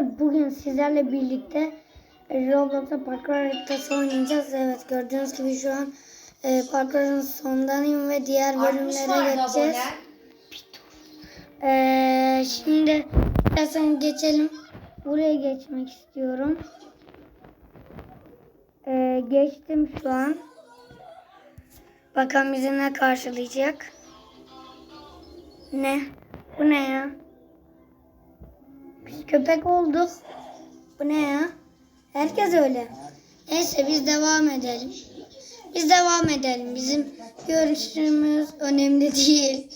arkadaşlar bugün sizlerle birlikte Roblox'ta parkur haritası oynayacağız. Evet gördüğünüz gibi şu an e, parkurun sonundayım ve diğer 60 bölümlere geçeceğiz. E, şimdi istersen geçelim. Buraya geçmek istiyorum. E, geçtim şu an. Bakalım bizi ne karşılayacak. Ne? Bu ne ya? Köpek olduk. Bu ne ya? Herkes öyle. Neyse biz devam edelim. Biz devam edelim. Bizim görüşümüz önemli değil.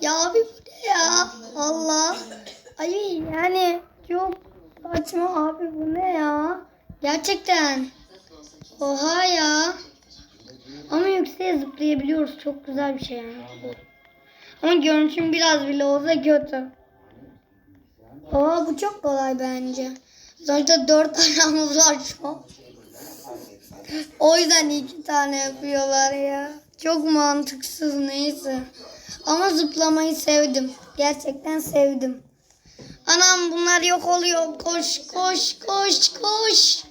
Ya abi bu ne ya? Allah. Ay yani çok saçma abi bu ne ya? Gerçekten. Oha ya. Ama yükseğe zıplayabiliyoruz. Çok güzel bir şey yani. Ama görünüşüm biraz bile olsa kötü. Aa bu çok kolay bence. Zaten dört ayağımız var şu an. O yüzden iki tane yapıyorlar ya. Çok mantıksız neyse. Ama zıplamayı sevdim. Gerçekten sevdim. Anam bunlar yok oluyor. Koş koş koş koş.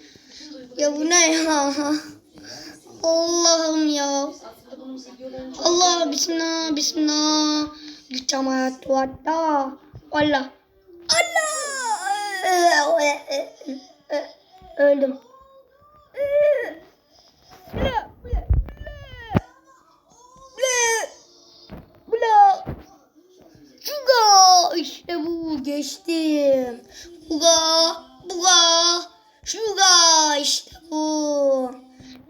Ya bu ne ya? Allah'ım ya. Allah bismillah bismillah. Gideceğim tuvatta. Allah. Allah. Öldüm. İşte bu geçtim. Buga buga şuga işte bu.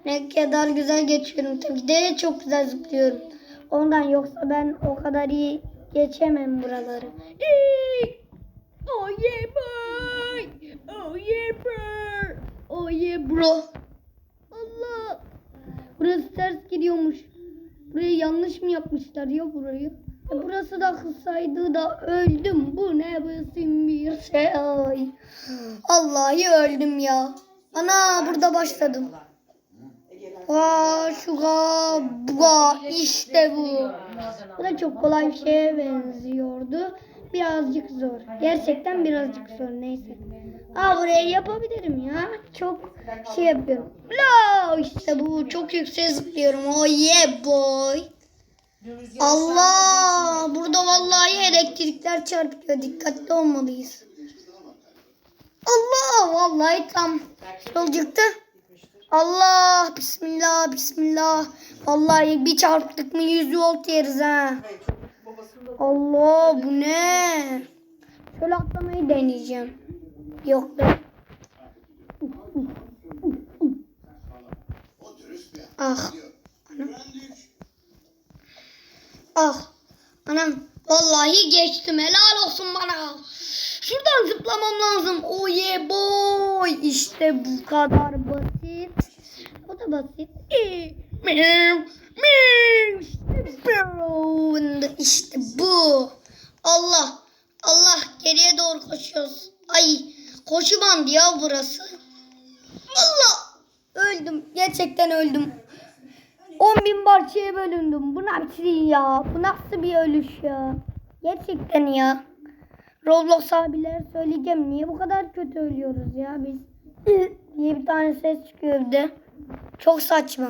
Ne kadar güzel geçiyorum tabii de çok güzel zıplıyorum. Ondan yoksa ben o kadar iyi geçemem buraları. Oh yeah boy. Oh yeah bro. Oh yeah bro. Allah. Burası ters gidiyormuş. Burayı yanlış mı yapmışlar ya burayı? E burası da kısaydı da öldüm. Bu ne biçim bir şey. Vallahi öldüm ya. Ana burada başladım. Aa, şuga, buga, işte bu. Bu da çok kolay bir şeye benziyordu. Birazcık zor. Gerçekten birazcık zor. Neyse. Aa buraya yapabilirim ya. Çok şey yapıyorum. La işte bu. Çok yüksek zıplıyorum. Oh yeah boy. Allah. Burada vallahi elektrikler çarpıyor. Dikkatli olmalıyız. Allah. Vallahi tam yol çıktı. Allah. Bismillah. Bismillah. Vallahi bir çarptık mı 100 volt yeriz ha. Allah bu ne? Şöyle atlamayı deneyeceğim. Yok be. Ah. Anam. Ah. Anam. Vallahi geçtim. Helal olsun bana. Şuradan zıplamam lazım. Oh yeah boy. İşte bu kadar basit. O da basit. Meow, meow. Bu. İşte bu. Allah. Allah geriye doğru koşuyoruz. Ay koşu bandı ya burası. Allah. Öldüm. Gerçekten öldüm. 10 bin parçaya bölündüm. Bu nasıl ya? Bu nasıl bir ölüş ya? Gerçekten ya. Roblox abiler söyleyeceğim. Niye bu kadar kötü ölüyoruz ya biz? diye bir tane ses çıkıyor bir de. Çok saçma.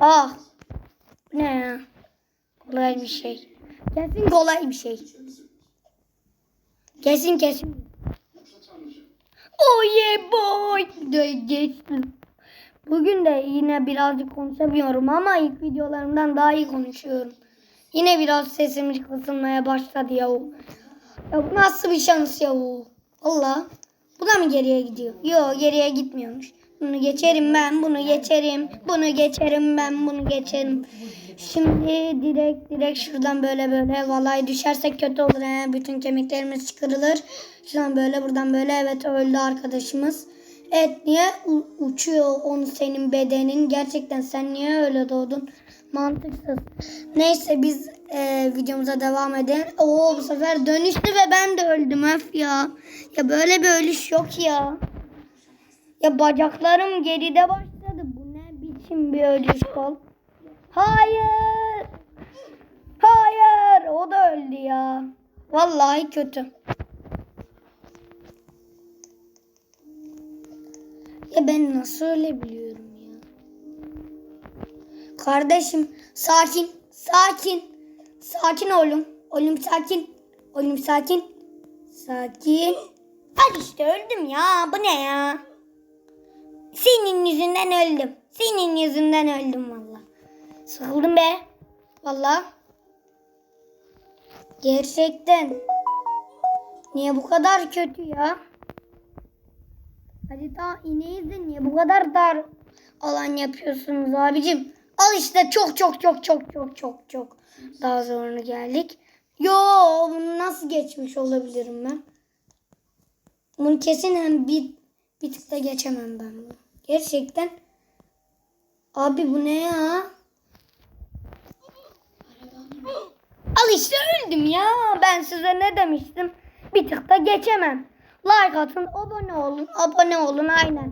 Ah. Ne ya? Kolay bir şey. Kesin kolay bir şey. Kesin kesin. Oh yeah boy. De geçtim. Bugün de yine birazcık konuşamıyorum ama ilk videolarımdan daha iyi konuşuyorum. Yine biraz sesim kısılmaya başladı ya. Ya bu nasıl bir şans ya bu? Allah. Bu da mı geriye gidiyor? Yok geriye gitmiyormuş. Bunu geçerim ben, bunu geçerim. Bunu geçerim ben, bunu geçerim. Şimdi direkt direkt şuradan böyle böyle vallahi düşersek kötü olur. He. Bütün kemiklerimiz çıkarılır. Şuradan böyle buradan böyle evet öldü arkadaşımız. Evet niye u- uçuyor onu senin bedenin? Gerçekten sen niye öyle doğdun? Mantıksız. Neyse biz e, videomuza devam edelim. Oo bu sefer dönüştü ve ben de öldüm öf ya. Ya böyle bir ölüş yok ya. Ya bacaklarım geride başladı. Bu ne biçim bir ölüş kol? Hayır. Hayır. O da öldü ya. Vallahi kötü. Ya ben nasıl öyle biliyorum ya? Kardeşim sakin, sakin. Sakin oğlum. Oğlum sakin. Oğlum sakin. Sakin. Al işte öldüm ya. Bu ne ya? Senin yüzünden öldüm. Senin yüzünden öldüm valla. Sıkıldım be. Valla. Gerçekten. Niye bu kadar kötü ya? Hadi daha ineyiz de niye bu kadar dar alan yapıyorsunuz abicim? Al işte çok çok çok çok çok çok çok daha zoruna geldik. Yo bunu nasıl geçmiş olabilirim ben? Bunu kesin hem bir, bir tık da geçemem ben bunu. Gerçekten. Abi bu ne ya? Al işte öldüm ya. Ben size ne demiştim? Bir tık da geçemem. Like atın, abone olun. Abone olun aynen.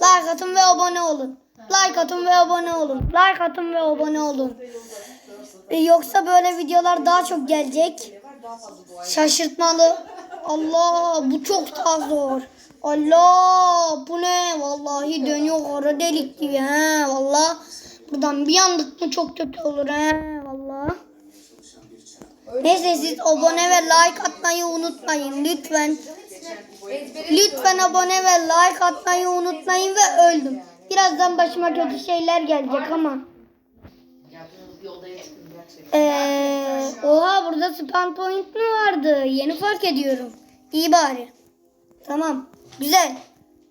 Like atın ve abone olun. Like atın ve abone olun. Like atın ve abone olun. E, Yoksa böyle videolar daha çok gelecek. Şaşırtmalı. Allah bu çok daha zor. Allah bu ne? Vallahi dönüyor kara delik gibi he. Valla buradan bir yandık mı çok kötü olur he. Valla. Neyse siz abone ve like atmayı unutmayın lütfen. Lütfen abone ve like atmayı unutmayın ve öldüm. Birazdan başıma kötü şeyler gelecek ama. Ee, oha burada spawn point mi vardı? Yeni fark ediyorum. İyi bari. Tamam. Güzel.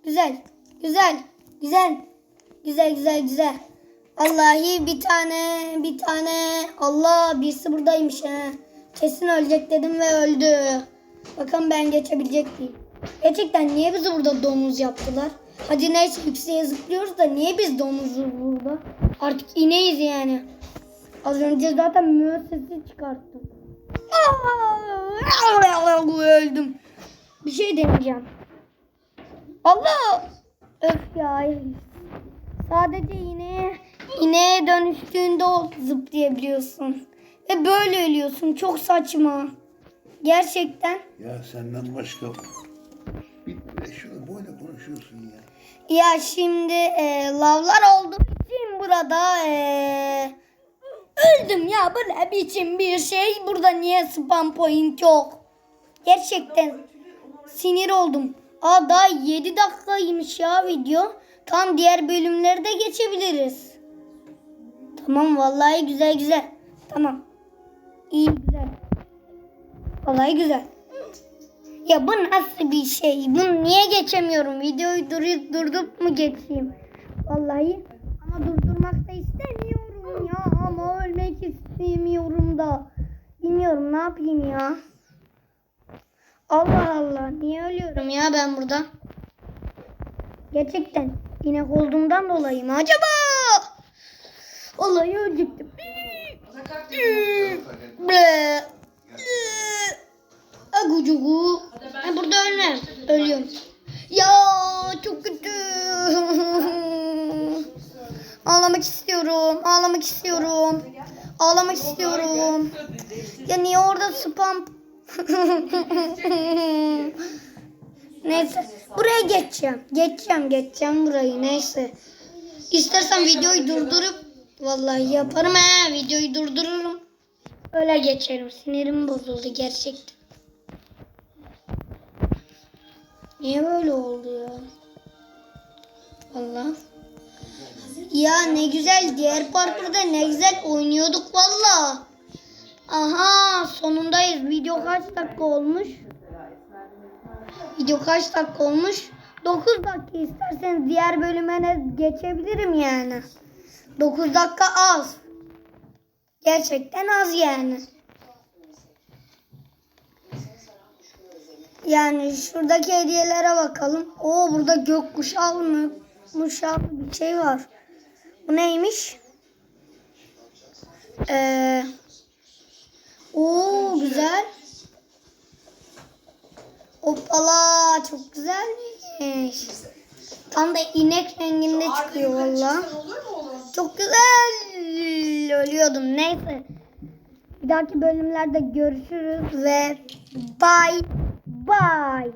Güzel. Güzel. Güzel. Güzel güzel güzel. Vallahi bir tane bir tane Allah birisi buradaymış he. Kesin ölecek dedim ve öldü. Bakın ben geçebilecek miyim? Gerçekten niye bizi burada domuz yaptılar? Hadi neyse yükseğe zıplıyoruz da niye biz domuzuz burada? Artık ineyiz yani. Az önce zaten müessesi çıkarttım. Aa, Öldüm. Bir şey deneyeceğim. Allah! Öf ya. Sadece ineğe, ineğe dönüştüğünde o zıplayabiliyorsun. Ve böyle ölüyorsun. Çok saçma. Gerçekten. Ya senden başka bir de şunu böyle konuşuyorsun ya. Ya şimdi e, lavlar olduğu için burada e, öldüm ya. Bu ne biçim bir şey? Burada niye spam point yok? Gerçekten sinir oldum. Aa daha 7 dakikaymış ya video. Tam diğer bölümleri de geçebiliriz. Tamam vallahi güzel güzel. Tamam. İyi güzel. Vallahi güzel. Ya bu nasıl bir şey? Bunu niye geçemiyorum? Videoyu durup durdurup mu geçeyim? Vallahi ama durdurmak da istemiyorum ya. Ölmek istemiyorum da. Bilmiyorum ne yapayım ya. Allah Allah. Niye ölüyorum ya ben burada? Gerçekten inek olduğumdan dolayı mı acaba? Vallahi ölecektim. Ble. Agucugu. Ha, burada ölmem. Ölüyorum. Ya çok kötü. Ağlamak istiyorum. Ağlamak istiyorum. Ağlamak istiyorum. Ya niye orada spam? Neyse. Buraya geçeceğim. Geçeceğim. Geçeceğim burayı. Neyse. İstersen videoyu durdurup vallahi yaparım he. Videoyu durdururum. Öyle geçerim. Sinirim bozuldu gerçekten. Niye böyle oldu ya? Valla. Ya ne güzel diğer parkurda ne güzel oynuyorduk valla. Aha sonundayız. Video kaç dakika olmuş? Video kaç dakika olmuş? 9 dakika isterseniz diğer bölüme geçebilirim yani. 9 dakika az. Gerçekten az yani. Yani şuradaki hediyelere bakalım. Oo burada gökkuşağı mı? Muşağı bir şey var. Bu neymiş? Ee, oo güzel. Hoppala çok güzelmiş. Tam da inek renginde çıkıyor valla. Çok güzel. Ölüyordum. Neyse. Bir dahaki bölümlerde görüşürüz ve bye bye.